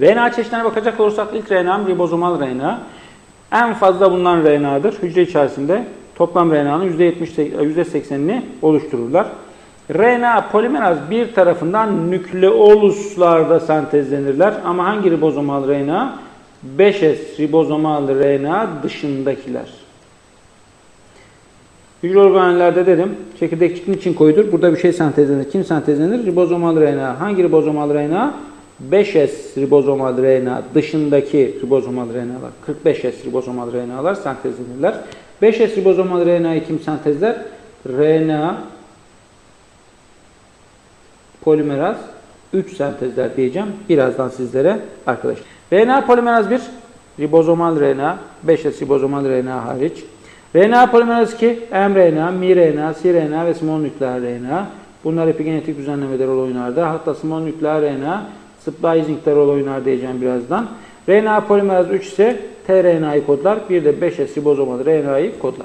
RNA çeşitlerine bakacak olursak ilk RNA ribozomal RNA. En fazla bulunan RNA'dır. Hücre içerisinde toplam RNA'nın %80'ini oluştururlar. RNA polimeraz bir tarafından nükleoluslarda sentezlenirler. Ama hangi ribozomal RNA? 5S ribozomal RNA dışındakiler. Hücre organellerde dedim. Çekirdek için koydur. Burada bir şey sentezlenir. Kim sentezlenir? Ribozomal RNA. Hangi ribozomal RNA? 5S ribozomal RNA dışındaki ribozomal RNA'lar. 45S ribozomal RNA'lar sentezlenirler. 5S ribozomal RNA'yı kim sentezler? RNA polimeraz 3 sentezler diyeceğim. Birazdan sizlere arkadaşlar. RNA polimeraz 1 ribozomal RNA, 5S ribozomal RNA hariç. RNA polimeraz 2 mRNA, miRNA, cRNA ve small nükleer RNA. Bunlar epigenetik düzenlemede rol oynardı. Hatta small nükleer RNA splicing'de rol oynar diyeceğim birazdan. RNA polimeraz 3 ise tRNA'yı kodlar. Bir de 5S ribozomal RNA'yı kodlar.